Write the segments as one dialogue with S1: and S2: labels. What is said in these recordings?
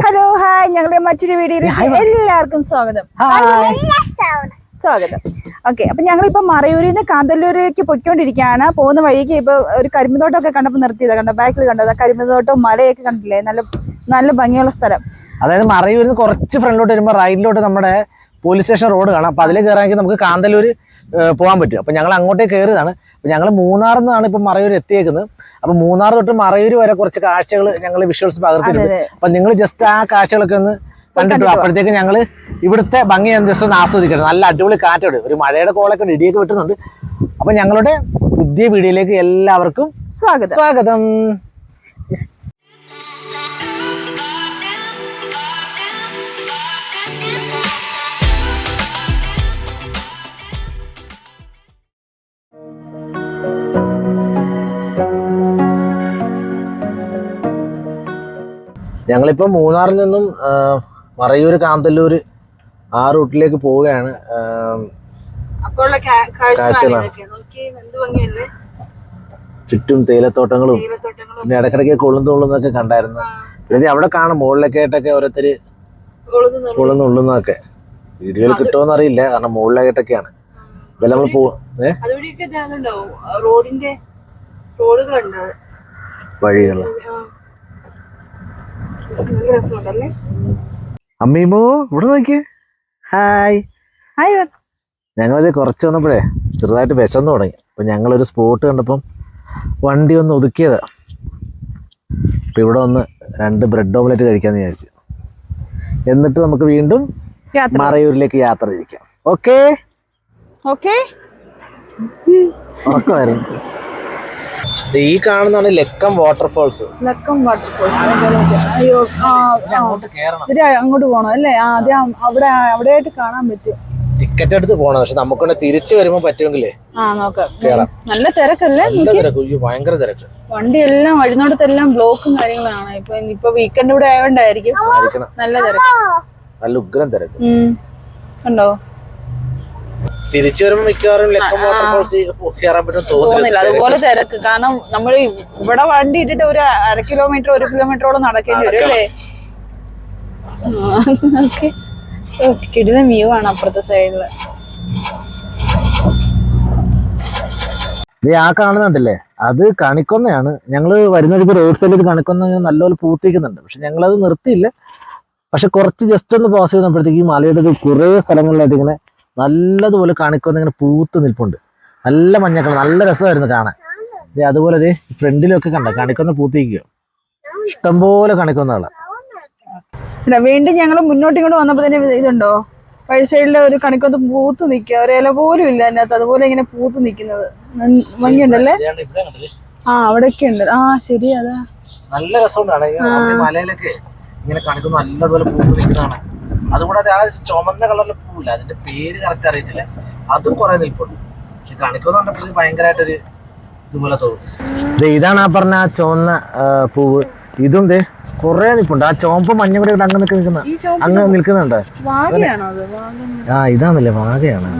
S1: Hello hi ഞങ്ങളുടെ മറ്റൊരു വീഡിയോയിലേക്ക് എല്ലാവർക്കും സ്വാഗതം. സ്വാഗതം. ഓക്കെ അപ്പൊ ഞങ്ങളിപ്പോ മറയൂരിൽ നിന്ന് കാന്തല്ലൂരേക്ക് പൊയ്ക്കൊണ്ടിരിക്കുകയാണ്. പോകുന്ന വഴിക്ക് ഇപ്പൊ ഒരു കരിമ്പുതോട്ടമൊക്കെ കണ്ടപ്പോ നിർത്തിയതാ കണ്ടോ? ബാക്കിൽ കണ്ടതാ കരിമ്പുതോട്ടവും മലയൊക്കെ കണ്ടില്ലേ? നല്ല നല്ല ഭംഗിയുള്ള സ്ഥലം.
S2: അതായത് മറയൂരിൽ നിന്ന് കുറച്ച് ഫ്രണ്ടിലോട്ട് വരുമ്പോൾ റൈറ്റിലോട്ട് നമ്മുടെ പോലീസ് സ്റ്റേഷൻ റോഡ് കാണാം. അപ്പൊ അതിൽ കയറാമെങ്കിൽ നമുക്ക് കാന്തല്ലൂർ പോകാൻ പറ്റും. അപ്പം ഞങ്ങൾ അങ്ങോട്ടേ കയറിയതാണ് അപ്പം ഞങ്ങൾ മൂന്നാറിൽ നിന്നാണ് ഇപ്പം മറയൂർ എത്തിയേക്കുന്നത്. അപ്പം മൂന്നാർ തൊട്ട് മറയൂർ വരെ കുറച്ച് കാഴ്ചകൾ ഞങ്ങൾ വിഷ്വൽസ് പകർത്തിയിട്ടുണ്ട്. അപ്പം നിങ്ങൾ ജസ്റ്റ് ആ കാഴ്ചകളൊക്കെ ഒന്ന് കണ്ടിട്ടു അപ്പോഴത്തേക്ക് ഞങ്ങൾ ഇവിടുത്തെ ഭംഗി ജസ്റ്റ് ഒന്ന് ആസ്വദിക്കണം. നല്ല അടിപൊളി കാറ്റോട്. ഒരു മഴയുടെ കോളൊക്കെ ഇടിയൊക്കെ വിട്ടുന്നുണ്ട്. അപ്പം ഞങ്ങളുടെ പുതിയ വീഡിയോയിലേക്ക് എല്ലാവർക്കും
S1: സ്വാഗതം.
S2: സ്വാഗതം. ഞങ്ങളിപ്പോൾ മൂന്നാറിൽ നിന്നും മറയൂർ കാന്തല്ലൂർ ആ റൂട്ടിലേക്ക് പോവുകയാണ്. ചുറ്റും തേയിലത്തോട്ടങ്ങളും പിന്നെ ഇടക്കിടയ്ക്ക് കൊള്ളുന്ന കൊള്ളുന്നൊക്കെ കണ്ടായിരുന്നു. പിന്നെ അവിടെ കാണും മുകളിലൊക്കെ ആയിട്ടൊക്കെ ഓരോരുത്തര് കൊള്ളുന്ന ഉള്ളുന്നതൊക്കെ വീഡിയോയിൽ കിട്ടുമോന്ന് അറിയില്ല കാരണം മുകളിലായിട്ടൊക്കെയാണ്. ഇതെല്ലാം നമ്മൾ പോ ഏ? അമ്മീമോ ഇവിടെ നോക്കിയേ. ഹായ്
S1: ഹായ്
S2: ഞങ്ങളത് കുറച്ച് വന്നപ്പോഴേ ചെറുതായിട്ട് വിശന്നു തുടങ്ങി. അപ്പം ഞങ്ങളൊരു സ്പോട്ട് കണ്ടപ്പം വണ്ടി ഒന്ന് ഒതുക്കിയതാ. അപ്പം ഇവിടെ ഒന്ന് രണ്ട് ബ്രെഡ് ഓംലെറ്റ് കഴിക്കാമെന്ന് വിചാരിച്ചു. എന്നിട്ട് നമുക്ക് വീണ്ടും മറയൂരിലേക്ക് യാത്ര തിരിക്കാം. ഓക്കേ
S1: ഓക്കെ
S2: ഉറക്കമായിരുന്നു. ഈ കാണുന്നതാണ് ലക്കം വാട്ടർഫോൾസ്
S1: ലക്കം വാട്ടർഫോൾസ് അയ്യോ.
S2: അങ്ങോട്ട്
S1: പോകണം പോണം അല്ലേ? ആദ്യം അതെ അവിടെ അവിടെയായിട്ട് കാണാൻ പറ്റും.
S2: ടിക്കറ്റ് എടുത്ത് പോകണം പക്ഷെ നമുക്ക് തിരിച്ചു വരുമ്പോ പറ്റുമെങ്കിലേ.
S1: നല്ല തിരക്കല്ലേ?
S2: നല്ല തിരക്ക്. അയ്യോ ഭയങ്കര തിരക്ക്.
S1: വണ്ടി എല്ലാം വഴിനോടത്തെല്ലാം ബ്ലോക്കും കാര്യങ്ങളാണ്. ഇപ്പൊ ഇപ്പൊ വീക്കെൻഡ് ഇവിടെ ആയതുകൊണ്ടായിരിക്കും
S2: ആയിരിക്കണം.
S1: നല്ല തിരക്ക്.
S2: നല്ല ഉഗ്രം തിരക്ക്.
S1: ഉം.
S2: തിരിച്ചു വരുമ്പോൾ മിക്കവാറും ലക്കം വാട്ടർഫോൾസ് കയറാൻ പറ്റും തോന്നുന്നില്ല.
S1: അതുപോലെ തിരക്ക്. കാരണം നമ്മൾ ഇവിടെ വണ്ടി ഇട്ടിട്ട് ഒരു അര കിലോമീറ്റർ ഒരു കിലോമീറ്ററോളം നടക്കേണ്ടി വരും അല്ലേ? ഓക്കെ. കിടിലം വ്യൂ ആണ് അപ്പുറത്തെ
S2: സൈഡിൽ ആ കാണുന്നുണ്ടല്ലേ അത് കണിക്കൊന്നയാണ്. ഞങ്ങൾ വരുന്ന ഒരു റോഡ് സൈഡിൽ കണിക്കൊന്ന നല്ലപോലെ പൂത്തിക്കുന്നുണ്ട് പക്ഷെ അത് നിർത്തിയില്ല. പക്ഷെ കുറച്ച് ജസ്റ്റ് ഒന്ന് പാസ് ചെയ്യുന്നപ്പോഴത്തേക്ക് ഈ മലയുടെ ഒരു കുറേ സ്ഥലങ്ങളിലായിട്ട് ഇങ്ങനെ നല്ലതുപോലെ കണിക്കൊന്ന ഇങ്ങനെ പൂത്ത് നിൽപ്പുണ്ട്. നല്ല മഞ്ഞക്കളർ നല്ല രസമായിരുന്നു കാണാൻ. ദേ അതുപോലെ ദേ ഫ്രണ്ടിലൊക്കെ കണ്ട? കണിക്കൊന്ന പൂത്തിക്കുക ഇഷ്ടംപോലെ കണിക്കൊന്നകളാ
S1: വീണ്ടും ഞങ്ങൾ മുന്നോട്ട് ഇങ്ങോട്ട് വന്നപ്പോ തന്നെ ഇതുണ്ടോ? വഴി സൈഡിലെ ഒരു കണിക്കൊന്ന് പൂത്ത് നിൽക്കുക ഒരു ഇല പോലും ഇല്ല അതിനകത്ത്. അതുപോലെ ഇങ്ങനെ പൂത്ത് നിൽക്കുന്നത്. ഭംഗിയുണ്ടല്ലേ ആ അവിടെയൊക്കെ ഉണ്ട്. ആ ശരി അതാ.
S2: നല്ല രസമുണ്ടാണ് മലയിലൊക്കെ ഇങ്ങനെ കണിക്കൊന്ന് നല്ലതുപോലെ പൂത്ത് നിൽക്കുന്നതാണ്. അതുകൂടാതെ ആ ചുമന്ന കളറിലെ പൂവില്ല. അതിന്റെ പേര് കറക്റ്റ് അറിയത്തില്ല. അതും കുറെ നിൽപ്പുണ്ട്. പക്ഷെ കാണിക്കുന്ന കണ്ടപ്പോൾ ഭയങ്കരമായിട്ടൊരു ഇതുപോലെ തോന്നുന്നു ഇതാണ് ആ പറഞ്ഞ ആ ചുവന്ന പൂവ്. ഇതും ദേ കുറെ നിൽപ്പുണ്ട്. ആ ചോമ്പ് മഞ്ഞ കൂടെ അങ്ങ് നിൽക്കുന്ന അങ്ങ് നിൽക്കുന്നുണ്ട്.
S1: വാഗയാണോ അത്. വാഗ
S2: ആ ഇതാണല്ലേ വാകയാണ്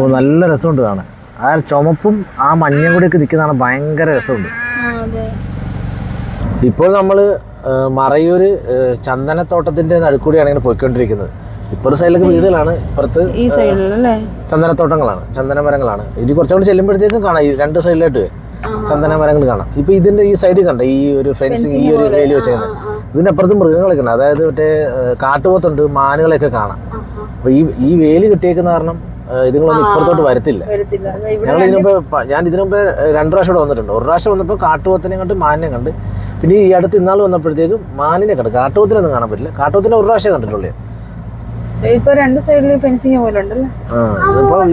S2: ഓ നല്ല രസമുണ്ട് കാണാൻ. ആ ചുമപ്പും ആ മഞ്ഞയും കൂടെ ഒക്കെ നിൽക്കുന്നതാണ് ഭയങ്കര രസമുണ്ട്.
S1: അതെ.
S2: ഇപ്പോൾ നമ്മൾ മറയൂർ ചന്ദനത്തോട്ടത്തിന്റെ നടുക്കൂടിയാണ് ഇങ്ങനെ പോയിക്കൊണ്ടിരിക്കുന്നത്. ഇപ്പുറത്തെ സൈഡിലൊക്കെ വീടുകളാണ് ഇപ്പുറത്ത്
S1: ഈ സൈഡിലല്ലേ?
S2: ചന്ദനത്തോട്ടങ്ങളാണ് ചന്ദനമരങ്ങളാണ്. ഇനി കുറച്ചുകൂടി ചെല്ലുമ്പോഴത്തേക്കും കാണാം ഈ രണ്ട് സൈഡിലായിട്ട് ചന്ദനമരങ്ങൾ കാണാം. ഇപ്പൊ ഇതിന്റെ ഈ സൈഡിൽ കണ്ട ഈ ഒരു ഫെൻസിങ് ഈ ഒരു വേലി വെച്ചേക്കുന്നത് ഇതിന്റെ അപ്പുറത്ത് മൃഗങ്ങളൊക്കെ ഉണ്ട്. അതായത് മറ്റേ കാട്ടുപോത്തുണ്ട് മാനുകളെയൊക്കെ കാണാം. അപ്പൊ ഈ ഈ വേലി കിട്ടിയേക്കുന്ന കാരണം ഇതുങ്ങളൊന്നും ഇപ്പുറത്തോട്ട് വരത്തില്ല. ഞങ്ങൾ ഇതിനുമ്പ് ഞാൻ ഇതിനുമ്പ് രണ്ടു പ്രാവശ്യം ഇവിടെ വന്നിട്ടുണ്ട്. ഒരു പ്രാവശ്യം വന്നപ്പോൾ കാട്ടുപോത്തിനെ കണ്ട് മാനിനെ കണ്ട് പിന്നെ ഈ അടുത്ത് ഇന്നാൾ വന്നപ്പോഴത്തേക്കും മാനിനെ കണ്ടു. കാട്ടുപോത്തിനൊന്നും കാണാൻ പറ്റില്ല. കാട്ടുപോത്തിനെ ഒരു പ്രാവശ്യം കണ്ടിട്ടുള്ളൂ
S1: ഇപ്പൊ രണ്ട് സൈഡിൽ ഫെൻസിങ് പോലെ ഉണ്ടല്ലേ?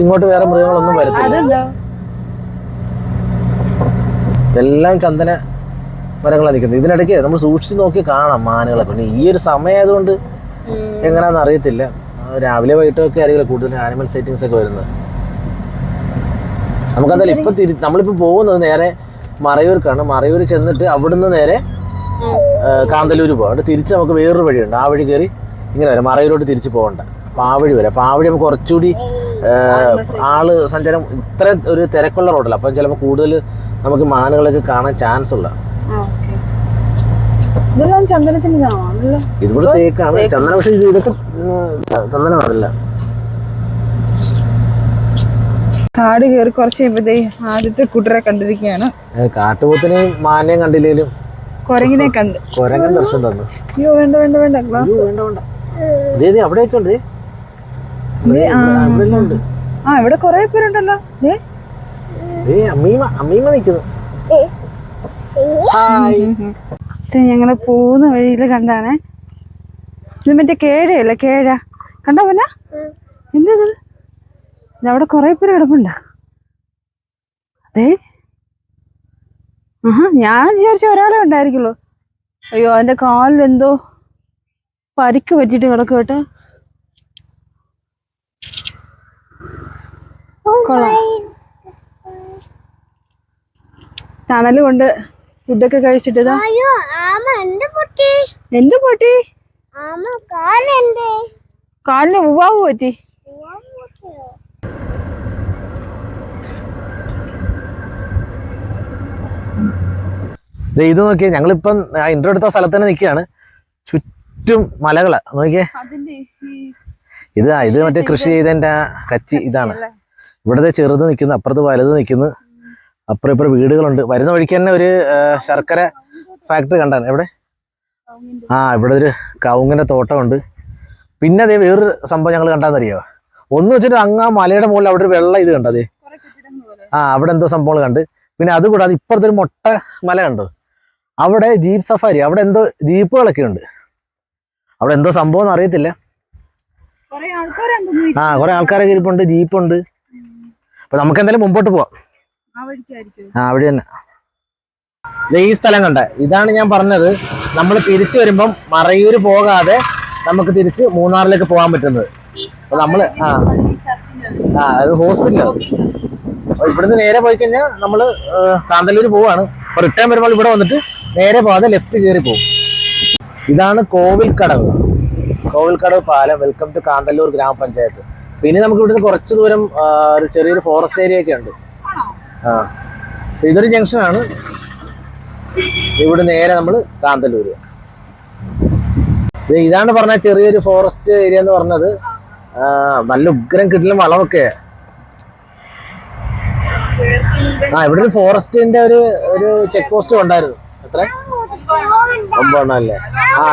S2: ഇങ്ങോട്ട് വേറെ മൃഗങ്ങളൊന്നും വരത്തില്ല. ഇതെല്ലാം ചന്ദന മരങ്ങളാണ് നിൽക്കുന്നത്. ഇതിനിടയ്ക്ക് നമ്മൾ സൂക്ഷിച്ച് നോക്കി കാണാം മാനുകളെ പിന്നെ ഈ ഒരു സമയമായതുകൊണ്ട് എങ്ങനെയാണെന്ന് അറിയത്തില്ല. രാവിലെ വൈകിട്ടൊക്കെ ആയിരിക്കും കൂടുതൽ ആനിമൽ സെറ്റിങ്സ് ഒക്കെ വരുന്നത്. നമുക്കെന്തായാലും ഇപ്പൊ തിരി നമ്മളിപ്പോ പോകുന്നത് നേരെ മറയൂർക്കാണ്. മറയൂർ ചെന്നിട്ട് അവിടുന്ന് നേരെ കാന്തല്ലൂർ പോകാം അവിടെ തിരിച്ച് നമുക്ക് വേറൊരു വഴിയുണ്ട്. ആ വഴി കയറി ഇങ്ങനെ വരാം. മറയൂരോട്ട് തിരിച്ച് പോകണ്ട പാവഴി ആ വഴി വരാം. അപ്പൊ ആ വഴി നമുക്ക് കുറച്ചുകൂടി ആൾ സഞ്ചാരം ഇത്ര ഒരു തിരക്കുള്ള റോഡല്ല. അപ്പം ചിലപ്പോൾ കൂടുതൽ നമുക്ക് മാനുകളൊക്കെ കാണാൻ ചാൻസ് ഉള്ള. ഇതിവിടെ തേക്കാണ്. ചന്ദന പക്ഷെ ഇതൊക്കെ ചന്ദനമാണല്ല.
S1: കാട് കയറി കുറച്ച് കഴിയുമ്പോഴത്തേ ആദ്യത്തെ കുട്ടരെ കണ്ടിരിക്കുകയാണ്.
S2: കാട്ടുപോത്തിനെയും മാനയും കണ്ടില്ലേലും
S1: കുരങ്ങിനെ കണ്ട്.
S2: കൊരങ്ങൻ ദർശനം തന്നു.
S1: അയ്യോ വേണ്ട വേണ്ട വേണ്ട ഗ്ലാസ്.
S2: വേണ്ട വേണ്ട. ഇതേ ദേ അവിടെയൊക്കെ ഉണ്ട്.
S1: ആ,
S2: ഇവിടെ എല്ലാം ഉണ്ട്.
S1: ആ ഇവിടെ കുറെ പേരുണ്ടല്ലോ. ദേ.
S2: ദേ അമ്മീമ അമ്മീമ നിൽക്കുന്നു. ഹായ്.
S1: ഇത് ഞങ്ങൾ പോകുന്ന വഴിയിൽ കണ്ടാണേ. ഇത് മറ്റേ കേഴയല്ലേ കേഴ കണ്ടോ പിന്നെ? എന്തത്? അവിടെ കുറെ പേര് കിടപ്പുണ്ട. അതെ ആഹാ ഞാൻ വിചാരിച്ച ഒരാളെ ഉണ്ടായിരിക്കുള്ളൂ അയ്യോ അതിന്റെ കാലിൽ എന്തോ പരിക്ക് പറ്റിയിട്ട് കിടക്കും കേട്ടോ. കൊള്ളാം. തണൽ കൊണ്ട് ഫുഡൊക്കെ കഴിച്ചിട്ടതാ എന്ത് പൊട്ടി? കാലിന് ഉവാവ് പറ്റി.
S2: ഇത് നോക്കിയേ ഞങ്ങളിപ്പം ഇന്റർ എടുത്ത സ്ഥലത്ത് തന്നെ നിൽക്കുകയാണ്. ചുറ്റും മലകളാ. നോക്കിയേ. ഇത് ഇത് മറ്റേ കൃഷി ചെയ്തതിന്റെ ആ കച്ചി ഇതാണ്. ഇവിടുത്തെ ചെറുത് നിൽക്കുന്നു അപ്പുറത്ത് വലുത് നിൽക്കുന്നു. അപ്പുറം ഇപ്പുറം വീടുകളുണ്ട്. വരുന്ന വഴിക്ക് തന്നെ ഒരു ശർക്കര ഫാക്ടറി കണ്ടാണ്. എവിടെ? ആ ഇവിടെ ഒരു കവുങ്ങിന്റെ തോട്ടമുണ്ട്. പിന്നെ അതേ വേറൊരു സംഭവം ഞങ്ങൾ കണ്ടാന്നറിയോ? ഒന്ന് വെച്ചിട്ട് അങ്ങ് ആ മലയുടെ മുകളിൽ അവിടെ ഒരു വെള്ളം ഇത് കണ്ടതേ ആ അവിടെ എന്തോ സംഭവങ്ങൾ കണ്ട്. പിന്നെ അതുകൂടാതെ കൂടാതെ ഇപ്പുറത്തൊരു മൊട്ട മല കണ്ടോ? അവിടെ ജീപ്പ് സഫാരി അവിടെ എന്തോ ജീപ്പുകളൊക്കെ ഉണ്ട്. അവിടെ എന്തോ സംഭവം എന്ന് അറിയത്തില്ല. ആ കുറെ ആൾക്കാരൊക്കെ ഇരിപ്പുണ്ട് ജീപ്പുണ്ട്. അപ്പൊ നമുക്ക് എന്തായാലും മുമ്പോട്ട് പോവാം. ആ അവിടെ തന്നെ. ഈ സ്ഥലം കണ്ട ഇതാണ് ഞാൻ പറഞ്ഞത്. നമ്മൾ തിരിച്ചു വരുമ്പം മറയൂര് പോകാതെ നമുക്ക് തിരിച്ച് മൂന്നാറിലേക്ക് പോകാൻ പറ്റുന്നത്. അപ്പൊ നമ്മൾ ആ. ആ അത് ഹോസ്പിറ്റലാണ് ഇവിടുന്ന് നേരെ പോയി കഴിഞ്ഞാൽ നമ്മൾ കാന്തല്ലൂര് പോവാണ്. റിട്ടേൺ വരുമ്പോൾ ഇവിടെ വന്നിട്ട് നേരെ പോകാതെ ലെഫ്റ്റ് കയറി പോകും ഇതാണ് കോവിൽക്കടവ് കോവിൽക്കടവ് പാലം. വെൽക്കം ടു കാന്തല്ലൂർ ഗ്രാമപഞ്ചായത്ത്. പിന്നെ നമുക്ക് ഇവിടുന്ന് കുറച്ച് ദൂരം ഒരു ചെറിയൊരു ഫോറസ്റ്റ് ഏരിയ ഒക്കെ ഉണ്ട്. ആ. ഇതൊരു ജംഗ്ഷനാണ് ഇവിടെ നേരെ നമ്മൾ കാന്തല്ലൂര്. ഇതാണ് പറഞ്ഞ ചെറിയൊരു ഫോറസ്റ്റ് ഏരിയ എന്ന് പറഞ്ഞത്. നല്ല ഉഗ്രം കിട്ടിലും വളമൊക്കെ. ആ ഇവിടെ ഒരു ഫോറസ്റ്റിന്റെ ഒരു ഒരു ചെക്ക് പോസ്റ്റും ഉണ്ടായിരുന്നു. എത്ര? ഒമ്പതെണ്ണല്ലേ ആ.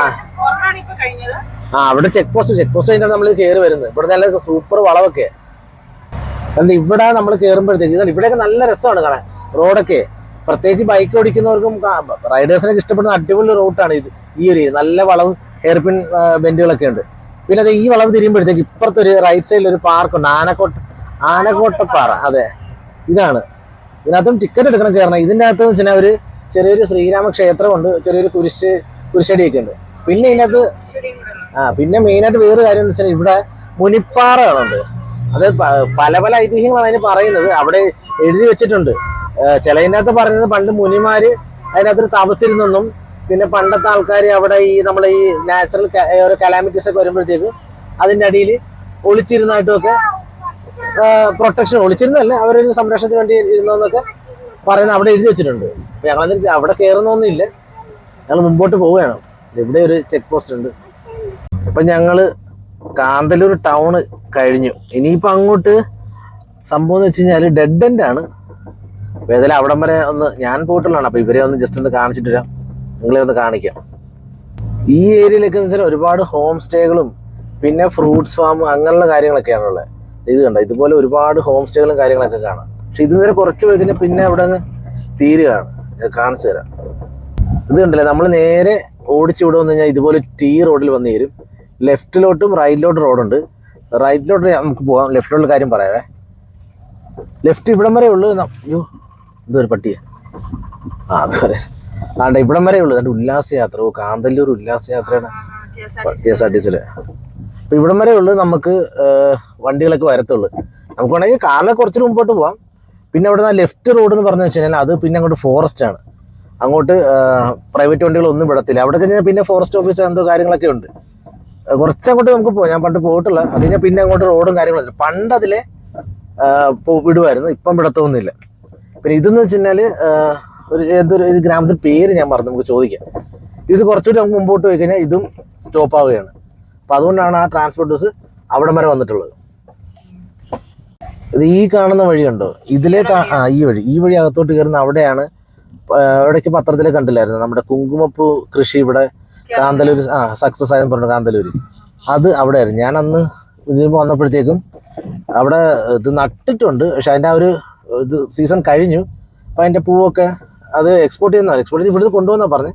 S2: ആ അവിടെ ചെക്ക് പോസ്റ്റ് ചെക്ക് പോസ്റ്റ് കഴിഞ്ഞാൽ നമ്മൾ കയറി വരുന്നത്. ഇവിടെ നല്ല സൂപ്പർ വളവൊക്കെ. അല്ല ഇവിടെ നമ്മൾ കയറുമ്പോഴത്തേക്ക് ഇതാണ് ഇവിടെയൊക്കെ നല്ല രസമാണ് കാണാൻ. റോഡൊക്കെ. പ്രത്യേകിച്ച് ബൈക്ക് ഓടിക്കുന്നവർക്കും റൈഡേഴ്സിനൊക്കെ ഇഷ്ടപ്പെടുന്ന അടിപൊളി റൂട്ടാണ് ഇത് ഈ ഒരു നല്ല വളവ് ഹെയർപിൻ ബെൻഡുകളൊക്കെ ഉണ്ട്. പിന്നെ അത് ഈ വളവ് തിരിയുമ്പോഴത്തേക്ക് ഇപ്പുറത്തെ ഒരു റൈറ്റ് സൈഡിൽ ഒരു പാർക്കുണ്ട് ആനക്കോട്ട ആനക്കോട്ടപ്പാറ. അതെ. ഇതാണ്. ഇതിനകത്തും ടിക്കറ്റ് എടുക്കണം കയറണം ഇതിന്റെ അകത്ത് വെച്ചാൽ ഒരു ചെറിയൊരു ശ്രീരാമ ക്ഷേത്രമുണ്ട് ചെറിയൊരു കുരിശ് കുരിശടിയൊക്കെ ഉണ്ട് പിന്നെ ഇതിനകത്ത് ആ പിന്നെ മെയിനായിട്ട് വേറൊരു കാര്യം എന്ന് വെച്ചാൽ ഇവിടെ മുനിപ്പാറകളുണ്ട്. അത് പല പല ഐതിഹ്യങ്ങളാണ് അതിന് പറയുന്നത്. അവിടെ എഴുതി വെച്ചിട്ടുണ്ട്. ചിലതിനകത്ത് പറയുന്നത് പണ്ട് മുനിമാര് അതിനകത്ത് താമസിച്ചിരുന്നെന്നും പിന്നെ പണ്ടത്തെ ആൾക്കാർ അവിടെ ഈ നമ്മളെ ഈ നാച്ചുറൽ ഓരോ കലാമിറ്റീസ് ഒക്കെ വരുമ്പോഴത്തേക്ക് അതിന്റെ അടിയിൽ ഒളിച്ചിരുന്നായിട്ടും ഒക്കെ പ്രൊട്ടക്ഷൻ ഒളിച്ചിരുന്നല്ലേ അവരൊരു സംരക്ഷണത്തിന് വേണ്ടി ഇരുന്നെന്നൊക്കെ പറയുന്ന അവിടെ എഴുതി വെച്ചിട്ടുണ്ട്. അപ്പൊ ഞങ്ങൾ അവിടെ കയറുന്നൊന്നുമില്ല ഞങ്ങൾ മുമ്പോട്ട് പോവുകയാണ്. ഇവിടെ ഒരു ചെക്ക് പോസ്റ്റ് ഉണ്ട്. അപ്പൊ ഞങ്ങൾ കാന്തല്ലൂർ ടൗണ് കഴിഞ്ഞു. ഇനിയിപ്പോ അങ്ങോട്ട് സംഭവം എന്ന് വെച്ച് കഴിഞ്ഞാൽ ഡെഡ് എൻഡ് ആണ്. അപ്പൊ ഏതായാലും അവിടം വരെ ഒന്ന് ഞാൻ പോയിട്ടുള്ളതാണ്. അപ്പൊ ഇവരെ ഒന്ന് ജസ്റ്റ് ഒന്ന് കാണിച്ചിട്ട് വരാം. നിങ്ങളെ ഒന്ന് കാണിക്കാം. ഈ ഏരിയയിലൊക്കെ വെച്ചാൽ ഒരുപാട് ഹോം സ്റ്റേകളും പിന്നെ ഫ്രൂട്ട്സ് ഫാം അങ്ങനെയുള്ള കാര്യങ്ങളൊക്കെയാണ് ഉള്ളത് ഇത് കണ്ട? ഇതുപോലെ ഒരുപാട് ഹോം സ്റ്റേകളും കാര്യങ്ങളൊക്കെ കാണാം. പക്ഷെ ഇത് നേരെ കുറച്ച് പോയി കഴിഞ്ഞാൽ പിന്നെ അവിടെ നിന്ന് തീരുകയാണ് കാണിച്ചു തരാം. ഇത് കണ്ടില്ലേ? നമ്മൾ നേരെ ഓടിച്ചു ഇവിടെ വന്നു കഴിഞ്ഞാൽ ഇതുപോലെ ടീ റോഡിൽ വന്നു തരും ലെഫ്റ്റിലോട്ടും റൈറ്റിലോട്ടും റോഡുണ്ട് റൈറ്റിലോട്ട് നമുക്ക് പോകാം ലെഫ്റ്റിലുള്ള കാര്യം പറയാവേ. ലെഫ്റ്റ് ഇവിടം വരെ ഉള്ളു. അയ്യോ ഇതൊരു പട്ടിയ. ആ അത് പറയാം. ആണ്ട ഇവിടം വരെ ഉള്ളു. അതിന്റെ ഉല്ലാസയാത്ര ഓ കാന്തല്ലൂർ ഉല്ലാസയാത്രയാണ് കെ എസ് ആർ ടി സിയിലെ അപ്പൊ ഇവിടം വരെ ഉള്ളു നമുക്ക് വണ്ടികളൊക്കെ വരത്തുള്ളൂ. നമുക്ക് വേണമെങ്കിൽ കാറിലെ കുറച്ച് മുമ്പോട്ട് പോവാം. പിന്നെ അവിടെ നിന്ന് ലെഫ്റ്റ് റോഡ് എന്ന് പറഞ്ഞു വെച്ച് കഴിഞ്ഞാൽ അത് പിന്നെ അങ്ങോട്ട് ഫോറസ്റ്റ് ആണ്. അങ്ങോട്ട് പ്രൈവറ്റ് വണ്ടികളൊന്നും വിടത്തില്ല. അവിടെ കഴിഞ്ഞാൽ പിന്നെ ഫോറസ്റ്റ് ഓഫീസ് എന്തോ കാര്യങ്ങളൊക്കെ ഉണ്ട്. കുറച്ചങ്ങോട്ട് നമുക്ക് പോകാം. ഞാൻ പണ്ട് പോയിട്ടുള്ള അത് കഴിഞ്ഞാൽ പിന്നെ അങ്ങോട്ട് റോഡും കാര്യങ്ങളും പണ്ട് അതിലെ വിടുമായിരുന്നു ഇപ്പം വിടത്തൊന്നുമില്ല. പിന്നെ ഇതെന്ന് വെച്ച് കഴിഞ്ഞാൽ ഒരു ഏതൊരു ഒരു ഗ്രാമത്തിന്റെ പേര് ഞാൻ പറഞ്ഞു നമുക്ക് ചോദിക്കാം. ഇത് കുറച്ചുകൂടി നമുക്ക് മുമ്പോട്ട് പോയി കഴിഞ്ഞാൽ ഇതും സ്റ്റോപ്പ് ആവുകയാണ്. അപ്പോൾ അതുകൊണ്ടാണ് ആ ട്രാൻസ്പോർട്ട് ബസ് അവിടം വരെ വന്നിട്ടുള്ളത്. ഇത് ഈ കാണുന്ന വഴി ഇതിലെ ആ- ഈ വഴി. ഈ വഴി അകത്തോട്ട് കയറുന്ന അവിടെയാണ് ഇവിടേക്ക് പത്രത്തിൽ കണ്ടില്ലായിരുന്നു? നമ്മുടെ കുങ്കുമപ്പൂ കൃഷി ഇവിടെ കാന്തലൂർ ആ സക്സസ് ആയെന്ന് പറഞ്ഞു കാന്തലൂര്. അത് അവിടെ ആയിരുന്നു ഞാൻ അന്ന് ഇതിന് വന്നപ്പോഴത്തേക്കും അവിടെ ഇത് നട്ടിട്ടുണ്ട്. പക്ഷെ അതിന്റെ ആ ഒരു ഇത് സീസൺ കഴിഞ്ഞു. അപ്പം അതിന്റെ പൂവൊക്കെ അത് എക്സ്പോർട്ട് ചെയ്യുന്ന എക്സ്പോർട്ട് ചെയ്ത് ഇവിടുന്ന് കൊണ്ടുവന്നാ പറഞ്ഞു.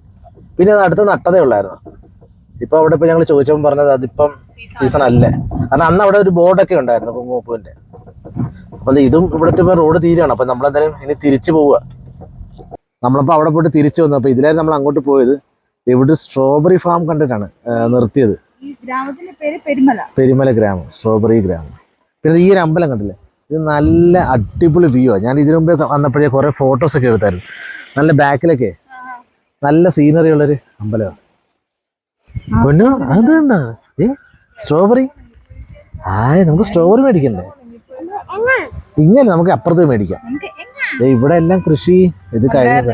S2: പിന്നെ അത് അടുത്ത് നട്ടതേ ഉള്ളായിരുന്നു. ഇപ്പം അവിടെ ഇപ്പം ഞങ്ങൾ ചോദിച്ചപ്പോൾ പറഞ്ഞത് അതിപ്പം സീസൺ അല്ലേ. കാരണം അന്ന് അവിടെ ഒരു ബോർഡൊക്കെ ഉണ്ടായിരുന്നു കുങ്കുമപ്പൂവിന്റെ അപ്പൊ ഇതും ഇവിടുത്തെ ഇപ്പൊ റോഡ് തീരാണ്. അപ്പൊ നമ്മളെന്തായാലും ഇനി തിരിച്ചു പോവുക. നമ്മളിപ്പോ അവിടെ പോയിട്ട് തിരിച്ചു വന്നു. അപ്പൊ ഇതിലായിരുന്നു നമ്മൾ അങ്ങോട്ട് പോയത്. ഇവിടെ സ്ട്രോബെറി ഫാം കണ്ടിട്ടാണ് നിർത്തിയത്.
S1: പെരുമല.
S2: ഗ്രാമം സ്ട്രോബെറി ഗ്രാമം. പിന്നെ ഈ ഒരു അമ്പലം കണ്ടില്ലേ? ഇത് നല്ല അടിപൊളി വ്യൂ ആണ് ഞാൻ ഇതിനു മുമ്പേ വന്നപ്പോഴേ കുറെ ഫോട്ടോസ് ഒക്കെ എടുത്തായിരുന്നു. നല്ല ബാക്കിലൊക്കെ നല്ല സീനറി ഉള്ളൊരു അമ്പലമാണ് പൊന്നു അത് കണ്ട ഏ സ്ട്രോബെറി ആയ നമുക്ക് സ്ട്രോബെറി മേടിക്കണ്ടേ? ഇങ്ങനെ നമുക്ക് അപ്പുറത്ത് മേടിക്കാം. ഇവിടെ എല്ലാം കൃഷി ഇത് കഴിഞ്ഞത്.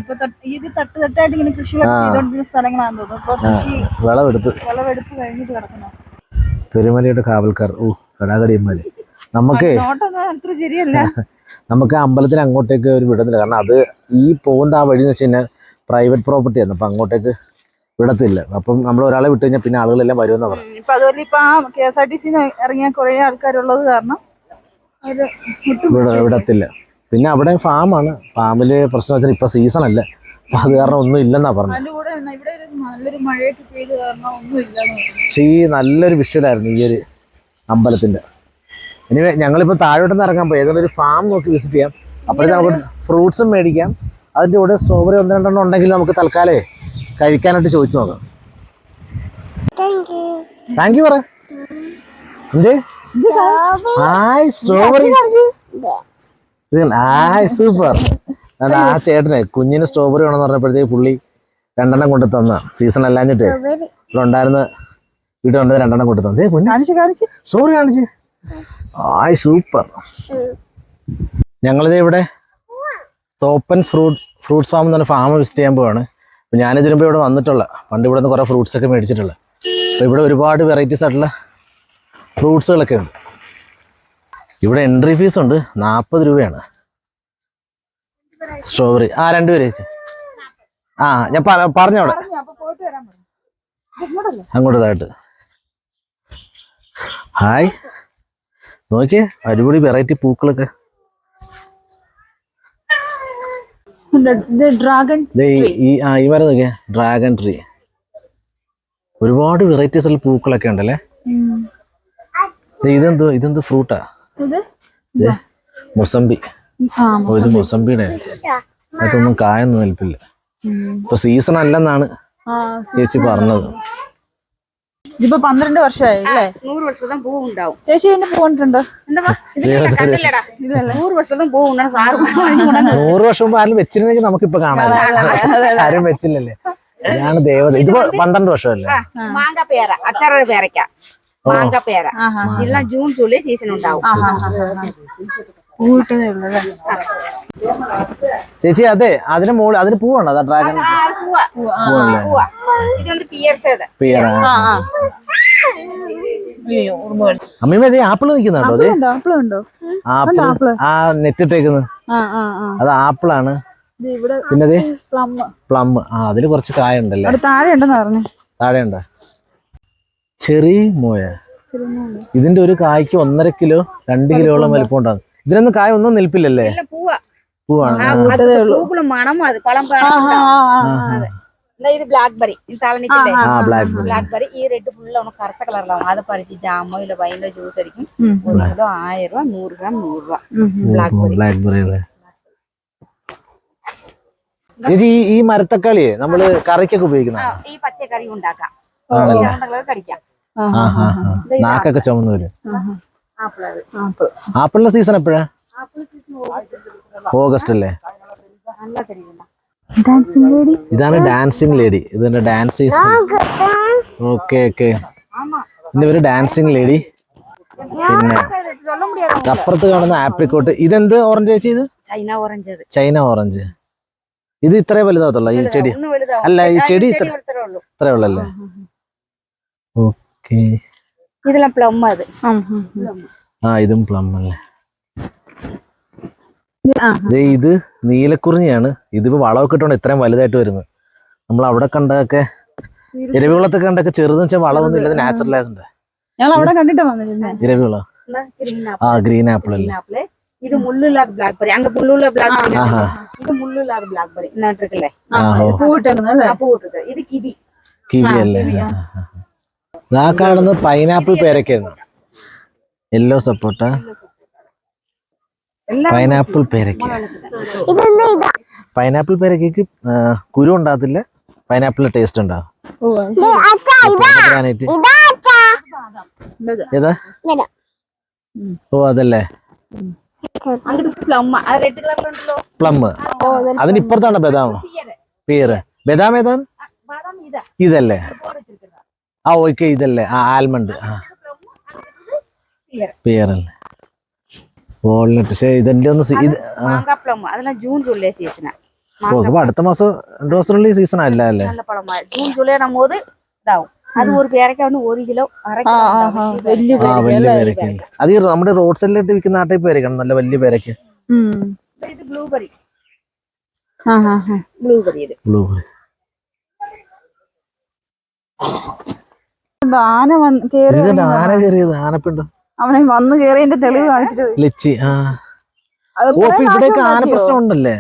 S2: വിളവെടുത്ത്. പെരുമലയുടെ കാവൽക്കാർ. ഓ കടാകടിയന്മാര് നമുക്ക് നമുക്ക് അമ്പലത്തിന് അങ്ങോട്ടേക്ക് ഒരു വിടുന്നില്ല കാരണം അത് ഈ പോകുന്ന ആ വഴി എന്ന് വെച്ച് കഴിഞ്ഞാൽ പ്രൈവറ്റ് പ്രോപ്പർട്ടി ആണ്. അപ്പം അങ്ങോട്ടേക്ക് വിടത്തില്ല. അപ്പം നമ്മൾ ഒരാളെ വിട്ട് കഴിഞ്ഞാൽ പിന്നെ ആളുകളെല്ലാം വരുമെന്ന് പറഞ്ഞു.
S1: ഇപ്പൊ അതുപോലെ ഇപ്പൊ ആ K S R T C ഇറങ്ങിയ കുറെ ആൾക്കാരുള്ളത് കാരണം
S2: വിടത്തില്ല പിന്നെ അവിടെ ഫാമാണ്. ഫാമിൽ പ്രശ്നം വെച്ചാൽ ഇപ്പൊ സീസൺ അല്ല അപ്പൊ അത് കാരണം ഒന്നും ഇല്ലെന്നാ പറഞ്ഞത്
S1: അതിന്റെ ഇവിടെ നല്ലൊരു മഴയൊക്കെ പെയ്ത് കാരണം ഒന്നും ഇല്ലാന്ന് പറഞ്ഞു.
S2: പക്ഷേ ഈ നല്ലൊരു വിഷ്വലായിരുന്നു ഈ ഒരു അമ്പലത്തിന്റെ. ഇനി ഞങ്ങളിപ്പോ താഴോട്ട് നിന്ന് ഇറങ്ങാൻ പോയി. ഏതെങ്കിലും ഒരു ഫാം നോക്കി വിസിറ്റ് ചെയ്യാം. അപ്പോഴേ നമുക്ക് ഫ്രൂട്ട്സും മേടിക്കാം. അതിന്റെ കൂടെ സ്ട്രോബെറി ഒന്ന് രണ്ടെണ്ണം ഉണ്ടെങ്കിൽ നമുക്ക് തൽക്കാലേ കഴിക്കാനായിട്ട് ചോദിച്ചു നോക്കാം.
S3: താങ്ക് യു
S2: താങ്ക് യു പറ. എന്തേ? ഹായ് സ്ട്രോബെറി ഹായ് സൂപ്പർ ആ ചേട്ടനെ കുഞ്ഞിന് സ്ട്രോബെറി വേണമെന്ന് പറഞ്ഞപ്പോഴത്തേക്ക് പുള്ളി രണ്ടെണ്ണം കൊണ്ട് തന്ന. സീസൺ അല്ലാഞ്ഞിട്ട്. ഇവിടെ ഉണ്ടായിരുന്ന വീട്ടിൽ ഉണ്ടത് രണ്ടെണ്ണം കൊണ്ട് തന്നെ. കുഞ്ഞ്
S1: കാണിച്ച്
S2: ഹായ് സൂപ്പർ ഞങ്ങളിത് ഇവിടെ തോപ്പൻസ് ഫ്രൂട്ട് ഫ്രൂട്ട്സ് ഫാം എന്ന് പറഞ്ഞ ഫാം വിസിറ്റ് ചെയ്യാൻ പോവാണ്. അപ്പോൾ ഞാനിതിനു മുമ്പ് ഇവിടെ വന്നിട്ടുള്ള പണ്ട് ഇവിടെ നിന്ന് കുറേ ഫ്രൂട്ട്സ് ഒക്കെ മേടിച്ചിട്ടുള്ള. അപ്പോൾ ഇവിടെ ഒരുപാട് വെറൈറ്റീസ് ആയിട്ടുള്ള ഫ്രൂട്ട്സുകളൊക്കെ ഉണ്ട്. ഇവിടെ എൻട്രി ഫീസ് ഉണ്ട് നാൽപ്പത് രൂപയാണ്. സ്ട്രോബെറി ആ രണ്ടുപേര് ചേച്ചി ആ ഞാൻ പറ- പറഞ്ഞവിടെ
S1: പറഞ്ഞു
S2: അങ്ങോട്ടതായിട്ട്. ഹായ് നോക്കിയേ അടിപൊളി വെറൈറ്റി പൂക്കളൊക്കെ.
S1: ഡ്രാഗൺ
S2: ഈ- ആ ഈ മരം നോക്കിയേ ഡ്രാഗൺ ട്രീ ഒരുപാട് വെറൈറ്റീസ് ഉള്ള പൂക്കളൊക്കെ ഉണ്ടല്ലേ? ഇതെന്ത് ഇതെന്ത് ഫ്രൂട്ടാ. മുസംബി. ഒരു മുസംബിയുടെ. അതൊന്നും കായൊന്നും നിൽപ്പില്ല ഇപ്പൊ സീസൺ അല്ലെന്നാണ് ചേച്ചി പറഞ്ഞത്.
S1: ഇതിപ്പോ പന്ത്രണ്ട് വർഷമായി അല്ലേ?
S4: നൂറ് വർഷം പൂ ഉണ്ടാവും
S1: ചേച്ചി എന്നെ
S4: പോകണ്ടിട്ടുണ്ടോ നൂറ് വർഷം പൂ
S2: നൂറ് വർഷം മുമ്പ് ആരും വെച്ചിരുന്നെങ്കിൽ നമുക്ക് നമുക്കിപ്പൊ കാണാം. ആരും വെച്ചില്ലല്ലേ. ഞാൻ ദേവത. ഇത് പന്ത്രണ്ട് വർഷമല്ലേ?
S4: മാങ്ങ പേര അച്ചാറുടെ പേരയ്ക്ക. മാങ്ങ പേര ഇതെല്ലാം ജൂൺ
S1: ജൂലൈ സീസൺ ഉണ്ടാവും.
S2: ചേച്ചി അതെ അതിന് മുകളിൽ അതിന് പൂവാണോ? ഡ്രാഗൺ അമ്മീമ ആപ്പിൾ
S1: നിക്കുന്നുണ്ടോ ആപ്പിളുണ്ടോ?
S2: ആപ്പിൾ ആ
S1: നെറ്റിട്ടേക്കുന്നത്
S2: അത് ആപ്പിളാണ്. പിന്നെ
S1: പ്ലം.
S2: പ്ലം. ആ അതിൽ കുറച്ച് കായ ഉണ്ടല്ലോ
S1: താഴെ ഉണ്ടെന്ന് പറഞ്ഞു.
S2: താഴെ ഉണ്ടോ ചെറിയ മോയ ഇതിന്റെ ഒരു കായ്ക്ക് ഒന്നര കിലോ രണ്ട് കിലോളം വലിപ്പം ഉണ്ടാകും ഇതിനൊന്നും കായ ഒന്നും നിൽപ്പില്ലല്ലേ
S4: இல்ல பூவா
S2: പൂവാണ്
S4: ஆ, அது பூக்குள்ள மனம் அது பழம்
S1: ആ,
S4: பழம்
S1: ആ, ആ, ആ.
S4: இந்த இது பிளாக்பெரி இது தலை நிக்கல
S2: ആ ബ്ലാക്ക് ബെറി
S4: பிளாக்பெரி இது ரெட்டு ஃபுல்லா உனக்கு கருத்த கலர்ல ஆகும் அதை பறிச்சு ஜாமோ இல்ல வயல்ல ஜூஸ் அடிக்கும்
S1: ഉം.
S4: ஒரு கிலோ ஆயிரம் ரூபாய் நூறு கிராம் நூறு ரூபாய்
S1: ഉം.
S4: பிளாக்பெரி
S2: ബ്ലാക്ക് ബെറി അല്ലേ ചേച്ചി ഈ ഈ മരത്തക്കാളിയെ നമ്മള് കറിക്കൊക്കെ ഉപയോഗിക്കുന്ന
S4: ഈ പച്ചക്കറി ഉണ്ടാക്കാം
S2: ആ.
S4: ചുമണ്ടകളൊക്കെ കടിക്കാം
S1: ആ,
S2: ആ ആ ആ. നാക്കൊക്കെ ചുമന്നു വരും. ആപ്പിളിന്റെ സീസൺ എപ്പോഴാ? ഓഗസ്റ്റ് അല്ലേ? ഇതാണ് ഡാൻസിങ് ലേഡി ഇതിന്റെ ഡാൻസ് ഓക്കെ ഓക്കെ എന്റെ പേര് ഡാൻസിങ് ലേഡി പിന്നെ അപ്പുറത്ത് കാണുന്ന ആപ്രിക്കോട്ട്. ഇതെന്ത് ഓറഞ്ച് ചേച്ചി ഇത്?
S4: ചൈന ഓറഞ്ച്
S2: ചൈന ഓറഞ്ച് ഇത് ഇത്രേ വലുതാകത്തുള്ള ഈ ചെടി. അല്ല ഈ ചെടി ഇത്ര
S4: ഇത്രേ
S2: ഉള്ളല്ലേ? ഓ
S4: ഇതെല്ലാം പ്ലം അത്.
S2: ആ ഇതും പ്ലം അല്ലേ? ദേ ഇത് നീലക്കുറിഞ്ഞിയാണ്. ഇതിപ്പോ വളമൊക്കെ ഇട്ടോണ്ട് ഇത്രയും വലുതായിട്ട് വരുന്നത്. നമ്മൾ അവിടെ കണ്ടതൊക്കെ ഇരവികുളത്തൊക്കെ കണ്ടൊക്കെ ചെറുതെന്ന് വെച്ചാൽ വളമൊന്നും ഇല്ലാതെ നാച്ചുറൽ ആയതുണ്ട്
S1: ഞങ്ങൾ അവിടെ കണ്ടിട്ട് വന്നിരുന്നത്
S2: ഇരവികുളം.
S4: ഗ്രീൻ
S2: ആ ഗ്രീൻ ആപ്പിൾ അല്ലേ?
S4: പൂ ഇട്ടിട്ട് ഇത് കിവി
S2: കിവി അല്ലേ ആ കാണുന്നത് പൈനാപ്പിൾ പേരക്കായിരുന്നു യെല്ലോ സപ്പോട്ട
S4: എല്ലാം
S2: പൈനാപ്പിൾ പേരക്ക. പൈനാപ്പിൾ പേരക്കയ്ക്ക് ആ, കുരു ഉണ്ടാകത്തില്ല. പൈനാപ്പിളിന്റെ ടേസ്റ്റ് ഉണ്ടാവും.
S1: ഓ.
S2: ഏതാ? അതല്ലേ.
S4: പ്ലം
S2: അതിന് ഇപ്പുറത്താണ് ബദാം. പേര്. ബദാം ഏതാണ്? ഇതല്ലേ. ആ ഓക്കെ ഇതല്ലേ ആ ആൽമണ്ട് ആ
S4: പിയർ
S2: പേരല്ലേ വാൾനട്ട് പക്ഷേ ഇതിന്റെ ഒന്ന് സീ- ഇത് ആ
S4: മാങ്കാ പ്ലം അതെല്ലാം ജൂൺ ജൂലൈ സീസണാ
S2: ഓ അപ്പൊ അടുത്ത മാസം രണ്ടു മാസത്തിനുള്ളിൽ സീസൺ അല്ല അല്ലേ
S4: நல்ல பழமா ஜூன் ஜூலை நம்ம போது இதாகும் அது ஒரு பேரைக்கா வந்து ஒரு கிலோ அரை
S1: ആ
S4: கிலோ
S1: ആ
S4: ഉണ്ടാവും.
S1: ആ
S4: ഇത്
S1: വലിയ
S2: ആ
S1: പേരക്ക
S2: വലിയ
S1: അല്ലേ
S2: പേരക്ക അത് ഈ നമ്മുടെ റോഡ് സൈഡിലിട്ട് വിൽക്കുന്ന ആ ടൈപ്പ് പേരക്കാണ് നല്ല വലിയ പേരക്ക
S1: ഉം.
S4: இது ப்ளூபெரி
S1: ആ ആ കണ്ടോ? ആന വന്ന് കേറി
S2: ആന കയറിയത് ആനപ്പിണ്ടോ?
S1: അവനെ വന്ന് കേറിയതിന്റെ തെളിവ് കാണിച്ചിട്ട്
S2: ആ. ആന പ്രശ്നം ഉണ്ടല്ലേ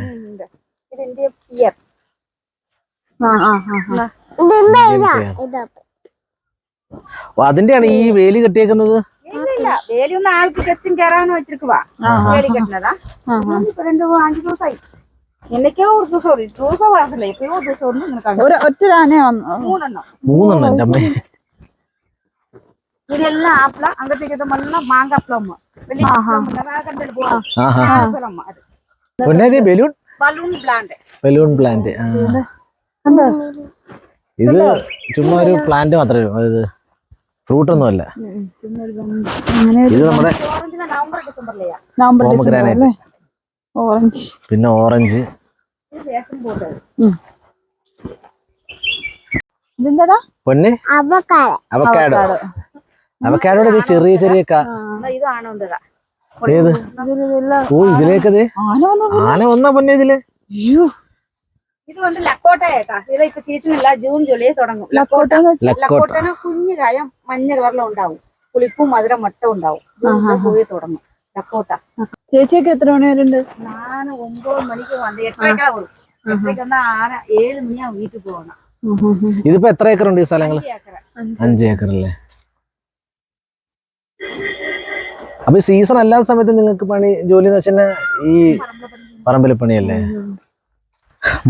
S2: അതിന്റെയാണ് ഈ വേലി കെട്ടിയേക്കുന്നത്?
S4: ആൾക്ക് വേലി രണ്ട്
S1: ഒരു ഒറ്റ
S4: ആനയോ
S2: മൂന്നെണ്ണം.
S4: മൂന്നെണ്ണം ಇದೆಲ್ಲ
S2: ಹಪ್ಳ
S4: ಅಂಗಡಿ ಮಲ್ಲ
S2: ಮಾಂಗ ಪ್ಲಮ್
S4: ఉన్నది balloon
S2: balloon balloon? Balloon
S1: plant
S2: ഇത് ചുമ്മാ ഒരു പ്ലാന്റ് മാത്രമേ ഇത് ഫ്രൂട്ട് ഒന്നും അല്ല. ഇത് നമ്മുടെ
S1: ഓറഞ്ച്
S2: പിന്നെ ഓറഞ്ച്. പൊന്നെ? അവക്കാടോ അവക്കാടോടെ ഇത് ചെറിയ ചെറിയ ഏത്? ഓ ഇതിലേക്കത്?
S1: ആന വന്നാ
S2: പൊന്നെ
S4: ഇതിൽ? ഇതുകൊണ്ട് ലക്കോട്ടയേക്കാ ഇത് ഇപ്പൊ സീസൺ അല്ല ജൂൺ ജൂലൈ തുടങ്ങും. ലക്കോട്ട ലക്കോട്ടന കുഞ്ഞു കായം മഞ്ഞ കളറിലും ഉണ്ടാവും. പുളിപ്പും മധുരം മൊട്ട ഉണ്ടാവും. പോയി തുടങ്ങും. ലക്കോട്ട.
S1: ചേച്ചിയൊക്കെ എത്ര മണി വരെ ഉണ്ട്
S4: ഞാൻ ഒമ്പത് മണിക്ക് വന്ന് എട്ടരക്കാവും എട്ടരക്ക് വന്ന ആന ഏഴ് മണിയാ വീട്ടിൽ പോകണം
S2: ഇതിപ്പോ എത്ര ഏക്കർ ഉണ്ട് ഈ സ്ഥലങ്ങൾ?
S4: അഞ്ച്
S2: ഏക്കർ അല്ലേ അപ്പൊ സീസൺ അല്ലാത്ത സമയത്ത് നിങ്ങൾക്ക് പണി ജോലി എന്ന് വെച്ചാൽ ഈ പറമ്പിൽ പണിയല്ലേ?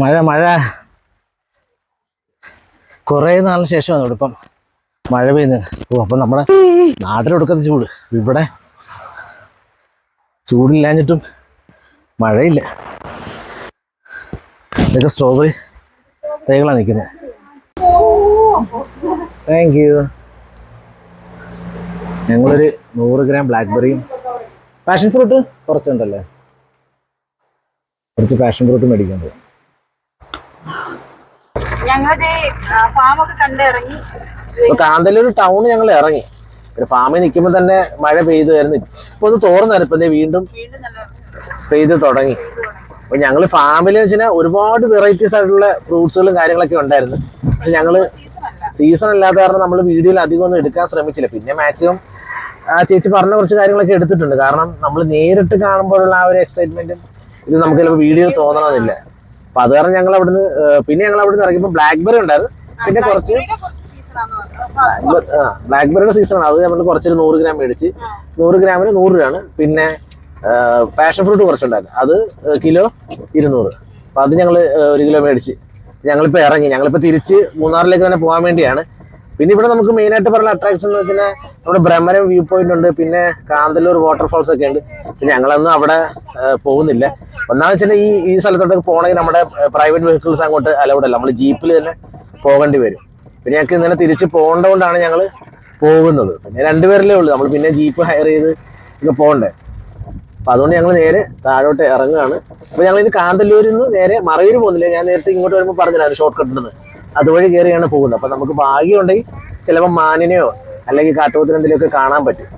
S2: മഴ മഴ. കുറെ നാളിന് ശേഷമാണ് ഇവിടെ ഇപ്പം മഴ പെയ്യുന്നത്. ഓ അപ്പം നമ്മുടെ നാട്ടിലൊടുക്കത്തെ ചൂട്. ഇവിടെ ചൂടില്ലാഞ്ഞിട്ടും മഴയില്ല. ഇതൊക്കെ സ്ട്രോബെറി തൈകളാണ് നിൽക്കുന്നത് താങ്ക് യു ഞങ്ങളൊരു നൂറ് ഗ്രാം ബ്ലാക്ക്ബെറിയും പാഷൻ ഫ്രൂട്ട് കുറച്ചുണ്ടല്ലേ? കുറച്ച് പാഷൻ ഫ്രൂട്ട് മേടിക്കുന്നത് പോകും കാന്തല്ലൂർ ടൗൺ ഞങ്ങൾ ഇറങ്ങി. ഒരു ഫാമിൽ നിൽക്കുമ്പോൾ തന്നെ മഴ പെയ്തുമായിരുന്നു ഇപ്പൊ ഒന്ന് തോർന്നായിരുന്നു ഇപ്പൊ വീണ്ടും പെയ്ത് തുടങ്ങി. അപ്പൊ ഞങ്ങൾ ഫാമിലി വെച്ചാൽ ഒരുപാട് വെറൈറ്റീസ് ആയിട്ടുള്ള ഫ്രൂട്ട്സുകളും കാര്യങ്ങളൊക്കെ ഉണ്ടായിരുന്നു. പക്ഷെ ഞങ്ങൾ
S4: സീസൺ
S2: അല്ലാത്ത കാരണം നമ്മൾ വീഡിയോയിൽ അധികം ഒന്നും എടുക്കാൻ ശ്രമിച്ചില്ല. പിന്നെ മാക്സിമം ആ ചേച്ചി പറഞ്ഞ കുറച്ച് കാര്യങ്ങളൊക്കെ എടുത്തിട്ടുണ്ട്. കാരണം നമ്മൾ നേരിട്ട് കാണുമ്പോഴുള്ള ആ ഒരു എക്സൈറ്റ്മെന്റും ഇത് നമുക്ക് ചിലപ്പോൾ വീഡിയോ തോന്നണമെന്നില്ല. അപ്പൊ അത് കാരണം ഞങ്ങൾ അവിടുന്ന് പിന്നെ ഞങ്ങൾ അവിടുന്ന് ഇറങ്ങിയപ്പോൾ ബ്ലാക്ക്ബെറി ഉണ്ടായിരുന്നു. പിന്നെ കുറച്ച്
S4: സീസൺ
S2: ബ്ലാക്ക്ബെറിയുടെ സീസണാണ് അത് നമ്മൾ കുറച്ചൊരു നൂറ് ഗ്രാം മേടിച്ച്. നൂറ് ഗ്രാമിന് നൂറ് രൂപയാണ്. പിന്നെ പാഷൻ ഫ്രൂട്ട് കുറച്ചുണ്ടായിരുന്നു. അത് കിലോ ഇരുന്നൂറ്. അപ്പൊ അത് ഞങ്ങൾ ഒരു കിലോ മേടിച്ച്. ഞങ്ങളിപ്പോൾ ഇറങ്ങി. ഞങ്ങളിപ്പോൾ തിരിച്ച് മൂന്നാറിലേക്ക് തന്നെ പോകാൻ വേണ്ടിയാണ്. പിന്നെ ഇവിടെ നമുക്ക് മെയിൻ ആയിട്ട് പറയുന്ന അട്രാക്ഷൻ എന്ന് വെച്ചാൽ നമ്മുടെ ബ്രഹ്മരം വ്യൂ പോയിന്റ് ഉണ്ട്. പിന്നെ കാന്തല്ലൂർ വാട്ടർഫാൾസ് ഒക്കെ ഉണ്ട്. പക്ഷെ ഞങ്ങളൊന്നും അവിടെ പോകുന്നില്ല. ഒന്നാന്ന് വെച്ചാൽ ഈ ഈ സ്ഥലത്തോട്ടൊക്കെ പോകണമെങ്കിൽ നമ്മുടെ പ്രൈവറ്റ് വെഹിക്കിൾസ് അങ്ങോട്ട് അലൗഡ് അല്ല. നമ്മൾ ജീപ്പിൽ തന്നെ പോകേണ്ടി വരും. പിന്നെ ഞങ്ങൾക്ക് ഇന്നലെ തിരിച്ച് പോകേണ്ടതുകൊണ്ടാണ് ഞങ്ങൾ പോകുന്നത്. പിന്നെ രണ്ടുപേരല്ലേ ഉള്ളൂ. നമ്മൾ പിന്നെ ജീപ്പ് ഹയർ ചെയ്ത് ഒക്കെ പോകണ്ടേ. അപ്പം അതുകൊണ്ട് ഞങ്ങൾ നേരെ താഴോട്ട് ഇറങ്ങുകയാണ്. അപ്പോൾ ഞങ്ങൾ ഇനി കാന്തല്ലൂരിൽ നിന്ന് നേരെ മറയൂർ പോകുന്നില്ല. ഞാൻ നേരത്തെ ഇങ്ങോട്ട് വരുമ്പോൾ പറഞ്ഞില്ല ഷോർട്ട് കട്ട് ഉണ്ടെന്ന് അതുവഴി കയറിയാണ് പോകുന്നത്. അപ്പൊ നമുക്ക് ഭാഗ്യമുണ്ടെങ്കിൽ ചിലപ്പോൾ മാനിനെയോ അല്ലെങ്കിൽ കാട്ടുപോത്തിനെ എന്തെങ്കിലുമൊക്കെ കാണാൻ പറ്റും.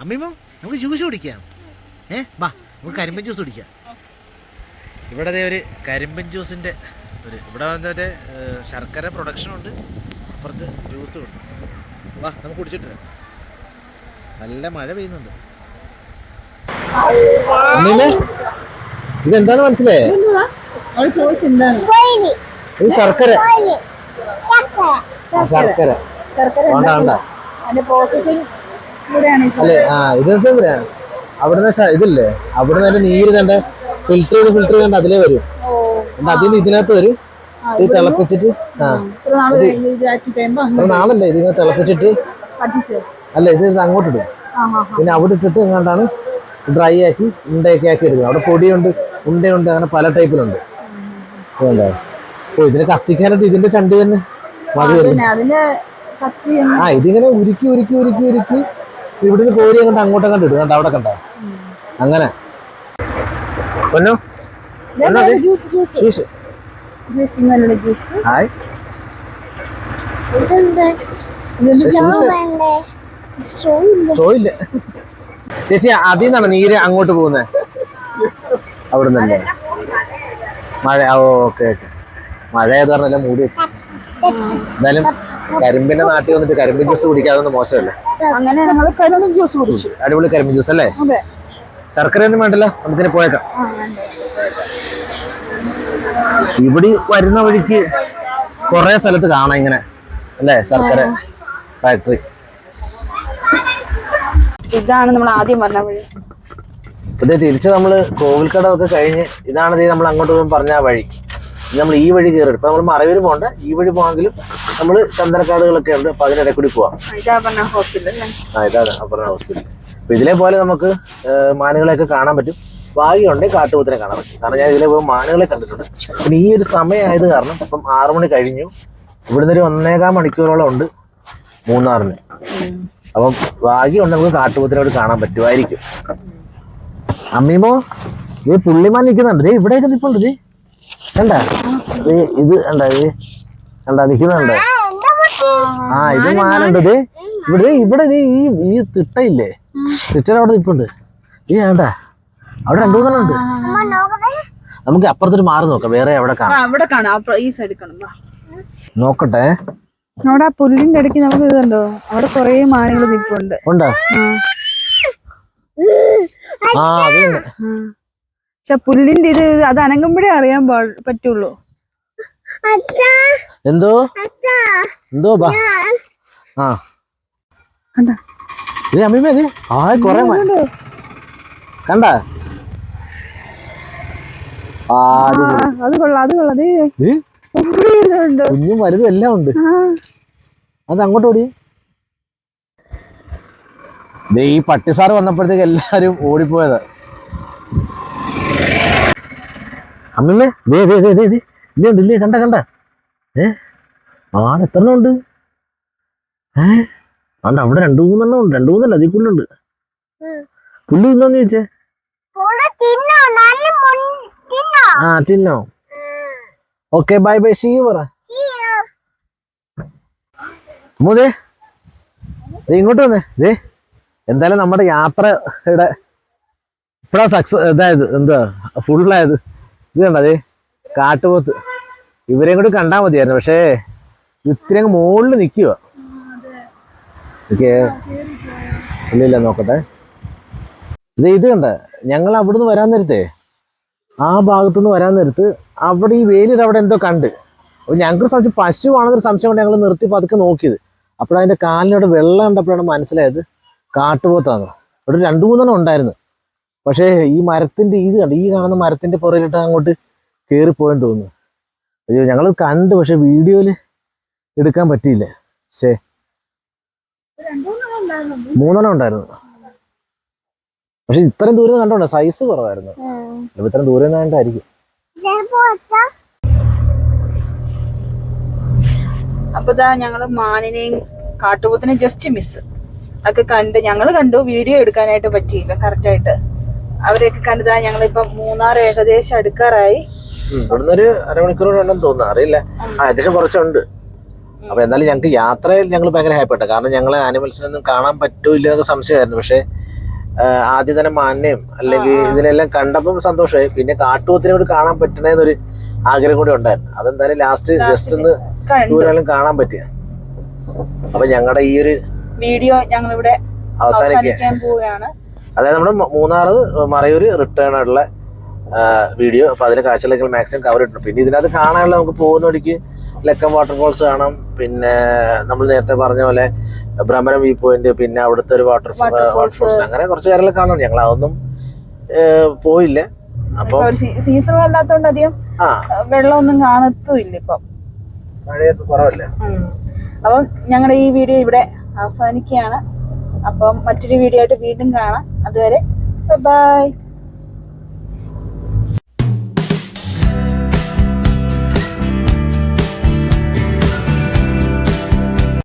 S5: അമ്മീമോ നമുക്ക് ജ്യൂസ് കുടിക്കാം. ഏ വാ നമുക്ക് കരിമ്പൻ ജ്യൂസ് കുടിക്കാം. ഇവിടെ ദേ ഒരു കരിമ്പൻ ജ്യൂസിന്റെ ഒരു ഇവിടെ വന്നിട്ട് ശർക്കര പ്രൊഡക്ഷനും ഉണ്ട്. അപ്പുറത്ത് ജ്യൂസും ഉണ്ട്. വാ നമുക്ക് കുടിച്ചിട്ട്. നല്ല മഴ പെയ്യുന്നുണ്ട്.
S2: ഇത് ഇതെന്താന്ന് മനസ്സിലായേ? ഇത് ശർക്കര. ശർക്കര.
S1: ശർക്കര. അതിന്റെ പ്രോസസ്സിംഗ് കൂടെയാണ്
S2: അല്ലേ? ആ ഇത് അവിടുന്ന് ഇതില്ലേ? അവിടുന്ന് അതിന്റെ നീര് കണ്ട ഫിൽറ്റർ ചെയ്ത് ഫിൽറ്റർ ചെയ്ത് അതിലേ വരും. അതിന് ഇതിനകത്ത് വരും. ഇത് തിളപ്പിച്ചിട്ട് ആ. നാളല്ലേ ഇതിങ്ങനെ തിളപ്പിച്ചിട്ട്? അല്ല ഇത് അങ്ങോട്ട് ഇടും. പിന്നെ അവിടെ ഇട്ടിട്ട് എങ്ങാണ്ടാണ് ഡ്രൈ ആക്കി ഉണ്ടയൊക്കെ ആക്കി എടുക്കുക അവിടെ പൊടിയുണ്ട് ഉണ്ടയുണ്ട് അങ്ങനെ പല ടൈപ്പിലുണ്ട്? ഓ ഇതിനെ കത്തിക്കാനായിട്ട് ഇതിന്റെ ചണ്ടി തന്നെ. ആ ഇതിങ്ങനെ ഉരുക്കി ഉരുക്കി ഉരുക്കി ഉരുക്കി ഇവിടുന്ന് കോരി അങ്ങോട്ട് അങ്ങോട്ട് കണ്ടു കണ്ട? അവിടെ കണ്ട? അങ്ങനെ?
S3: Juice
S2: hi. ഇല്ല ചേച്ചി അതിൽ നിന്നാണ് നീര് അങ്ങോട്ട് പോകുന്നത് അവിടെ നിന്നല്ലേ മഴ ഓക്കെ ഓക്കെ. മഴ ഏത് പറഞ്ഞാലും മൂടി വെച്ചു. എന്തായാലും കരിമ്പിന്റെ നാട്ടിൽ വന്നിട്ട് കരിമ്പിൻ ജ്യൂസ് കുടിക്കാതൊന്നും മോശമല്ലേ?
S1: അങ്ങനെ ഞങ്ങൾ കരിമ്പിൻ ജ്യൂസ് കുടിച്ചു.
S2: അടിപൊളി കരിമ്പിൻ ജ്യൂസ് അല്ലേ? ശർക്കര ഒന്നും വേണ്ടല്ലോ നമുക്ക് പോയേക്കാം. ഇവിടെ വരുന്ന വഴിക്ക് കുറെ സ്ഥലത്ത് കാണാം ഇങ്ങനെ അല്ലേ? ശർക്കര ഫാക്ടറി
S1: ഇതാണ് നമ്മൾ ആദ്യം പറഞ്ഞ വഴി.
S2: ഇതേ തിരിച്ച് നമ്മൾ കോവിൽക്കടമൊക്കെ കഴിഞ്ഞ് ഇതാണ് നമ്മൾ അങ്ങോട്ട് പോകുമ്പോൾ പറഞ്ഞ വഴി. നമ്മൾ ഈ വഴി കയറി ഇപ്പൊ നമ്മൾ മറയൂർ പോകണ്ട. ഈ വഴി പോകാമെങ്കിലും നമ്മൾ ചന്ദനക്കാടുകളൊക്കെ ഉണ്ട് അപ്പൊ അതിനിടെ കൂടി പോവാം. ആ ഇതാണ് അപ്പുറം ഹോസ്പിറ്റൽ. അപ്പൊ ഇതിലെ പോലെ നമുക്ക് മാനുകളെയൊക്കെ കാണാൻ പറ്റും. ഭാഗ്യമുണ്ടെങ്കിൽ കാട്ടുപോത്തിനെ കാണാൻ പറ്റും. കാരണം ഞാൻ ഇതിലെ പോയി മാനുകളെ കണ്ടിട്ടുണ്ട്. പിന്നെ ഈ ഒരു സമയമായത് കാരണം ഇപ്പം ആറു മണി കഴിഞ്ഞു. ഇവിടുന്ന് ഒരു ഒന്നേകാൽ മണിക്കൂറോളം ഉണ്ട് മൂന്നാറിന്. അപ്പം ഭാഗ്യമുണ്ട് നമുക്ക് കാട്ടുപോത്തിനോട് കാണാൻ പറ്റുമായിരിക്കും. അമ്മീമോ ഇത് പുള്ളിമാൻ നിൽക്കുന്നുണ്ട്. ഇവിടെയൊക്കെ നിൽപ്പുണ്ട് ഇത് കണ്ട ഇത് കണ്ട നിൽക്കുന്നുണ്ട്
S3: എന്താ പൊട്ടി
S2: ആ ഇത് മാനുണ്ട് ഇവിടെ ഇവിടെ ഈ ഈ തിട്ടയില്ലേ? തിട്ടയുടെ അവിടെ നിൽപ്പുണ്ട് ഈ വേണ്ട അവിടെ രണ്ടു മൂന്നെണ്ണം ഉണ്ട്. നമുക്ക് അപ്പുറത്തൊരു മാറി നോക്കാം. വേറെ എവിടെ കാണാം.
S1: അവിടെ കാണാം. അപ്പുറം ഈ സൈഡിൽ കാണാം.
S2: നോക്കട്ടെ.
S1: അവിടെ ആ പുല്ലിന്റെ ഇടയ്ക്ക് നമുക്ക് ഇതുണ്ടോ അവിടെ കൊറേ മാനുകൾ നിൽപ്പുണ്ട്
S2: ഉണ്ടോ?
S1: ആ.
S2: അതെ.
S1: പക്ഷെ പുല്ലിന്റെ ഇത് അത് അനങ്ങുമ്പോഴേ അറിയാൻ പാ- പറ്റുള്ളൂ.
S2: എന്തോ? എന്തോ ബാ. ആ.
S1: കണ്ട?
S2: ഇത് അമ്മീമേ ഇത് ആ കൊറേ കണ്ട? ആ
S1: അത് കൊള്ളാം അത് കൊള്ളാം.
S2: കുഞ്ഞും വലുതും എല്ലാം ഉണ്ട്.
S1: ആ.
S2: അത് അങ്ങോട്ട് ഓടി. ദേ ഈ പട്ടിസാറ് വന്നപ്പോഴത്തേക്ക് എല്ലാരും ഓടിപ്പോയത്. അമ്മമ്മേ ദേ ദേ ദേ ദേ ദേ. ഇല്ലേ ഉണ്ട് ഇല്ലേ കണ്ട കണ്ട. ഏ? ആട് എത്ര എണ്ണം ഉണ്ട് ഏ? അല്ല അവിടെ രണ്ടു മൂന്നെണ്ണം ഉണ്ട് രണ്ടു മൂന്നല്ല അതിൽ പുല്ലുണ്ട് പുല്ല് തിന്നോന്ന് ചോദിച്ചേ? ആ തിന്നോ. ഓക്കെ ബൈ ബൈ സീ പറ. ദേ. ഇങ്ങോട്ട് വന്നേ. ദേ എന്തായാലും നമ്മുടെ യാത്ര യാത്രയുടെ ഇപ്പഴാ സക്സസ് ഇതായത് എന്താ ഫുള്ളായത് ഇത് കണ്ടത് കാട്ടുപോത്ത്. ഇവരെയും കൂടി കണ്ടാൽ മതിയായിരുന്നു പക്ഷേ അങ്ങ് മുകളിൽ നിൽക്കുക ഇല്ല ഇല്ല നോക്കട്ടെ. ഇത് ഇത് കണ്ട ഞങ്ങൾ അവിടുന്ന് വരാൻ നേരത്തെ ആ ഭാഗത്തുനിന്ന് വരാൻ നേരത്ത് അവിടെ ഈ വേലിയുടെ അവിടെ എന്തോ കണ്ട്. അപ്പോൾ ഞങ്ങൾക്ക് സംശയം പശുവാണെന്നൊരു സംശയം കൊണ്ട് ഞങ്ങൾ നിർത്തി പതുക്കെ നോക്കിയത്. അപ്പോഴതിന്റെ കാലിനോട് വെള്ളം കണ്ടപ്പോഴാണ് മനസ്സിലായത് കാട്ടുപോത്താണ് അവിടെ രണ്ട് മൂന്നെണ്ണം ഉണ്ടായിരുന്നു. പക്ഷേ ഈ മരത്തിന്റെ ഇത് കണ്ട് ഈ കാണുന്ന മരത്തിന്റെ പുറകിലിട്ട് അങ്ങോട്ട് കയറിപ്പോയെന്ന് തോന്നുന്നു. അയ്യോ ഞങ്ങൾ കണ്ടു പക്ഷെ വീഡിയോയിൽ എടുക്കാൻ പറ്റിയില്ല. ശേ മൂന്നെണ്ണം ഉണ്ടായിരുന്നു. പക്ഷെ ഇത്രയും ദൂരം കണ്ടോണ്ട? സൈസ് കുറവായിരുന്നു. ഇത്രയും ദൂരം കണ്ടായിരിക്കും.
S1: അപ്പൊ ഇതാ ഞങ്ങൾ മാനിനെയും കാട്ടുപോത്തിനെയും ജസ്റ്റ് മിസ് ഒക്കെ കണ്ട് ഞങ്ങൾ കണ്ടു. വീഡിയോ എടുക്കാനായിട്ട് പറ്റിയില്ല. കറക്റ്റ് ആയിട്ട്. അവരെയൊക്കെ കണ്ടതാ ഞങ്ങളിപ്പോ മൂന്നാർ ഏകദേശം അടുക്കാറായി.
S2: ഇവിടുന്ന് ഒരു അരമണിക്കൂർ ഉണ്ടെന്ന് തോന്നുന്നു. അറിയില്ല. ആ ഏകദേശം കുറച്ചുണ്ട്. അപ്പൊ എന്നാലും ഞങ്ങൾക്ക് യാത്രയിൽ ഞങ്ങൾ ഭയങ്കര ഹാപ്പിട്ടോ കാരണം ഞങ്ങൾ ആനിമൽസിനൊന്നും കാണാൻ പറ്റൂല്ല എന്നൊക്കെ സംശയമായിരുന്നു. പക്ഷേ ആദ്യം തന്നെ മാന്യം അല്ലെങ്കിൽ ഇതിനെല്ലാം കണ്ടപ്പം സന്തോഷമായി. പിന്നെ കാട്ടുപോത്തിനെ കൂടി കാണാൻ പറ്റണേന്നൊരു ആഗ്രഹം കൂടി ഉണ്ടായിരുന്നു. അതെന്തായാലും ലാസ്റ്റ് ജസ്റ്റ് ഒന്ന് ദൂരം കാണാൻ പറ്റിയ. അപ്പൊ ഞങ്ങളുടെ ഈ ഒരു
S1: വീഡിയോ ഞങ്ങൾ
S2: ഇവിടെ
S1: അവസാനിക്കാൻ പോവുകയാണ്.
S2: അതായത് നമ്മുടെ മൂന്നാർ മൂന്നാറ് മറയൂര് റിട്ടേൺ ആയിട്ടുള്ള വീഡിയോ അപ്പൊ അതിലെ കാഴ്ചകളൊക്കെ മാക്സിമം കവർ ഇട്ടു പിന്നെ ഇതിനകത്ത് കാണാനുള്ള നമുക്ക് പോകുന്ന വഴിക്ക് ലക്കം വാട്ടർഫോൾസ് കാണാം. പിന്നെ നമ്മൾ നേരത്തെ പറഞ്ഞ പോലെ ഭ്രമരം വ്യൂ പോയിന്റ് പിന്നെ അവിടുത്തെ ഒരു വാട്ടർ വാട്ടർഫോൾസ് അങ്ങനെ കുറച്ച് കാര്യങ്ങൾ കാണണം ഞങ്ങൾ അതൊന്നും പോയില്ല. അപ്പൊ
S1: സീസൺ അല്ലാത്തോണ്ട് അധികം വെള്ളമൊന്നും കാണത്തുമില്ല ഇപ്പം.
S2: മഴയൊക്കെ കുറവല്ലേ?
S1: അപ്പം ഞങ്ങളുടെ ഈ വീഡിയോ ഇവിടെ അവസാനിക്കുകയാണ്. അപ്പം മറ്റൊരു വീഡിയോ ആയിട്ട് വീണ്ടും കാണാം. അതുവരെ ബൈ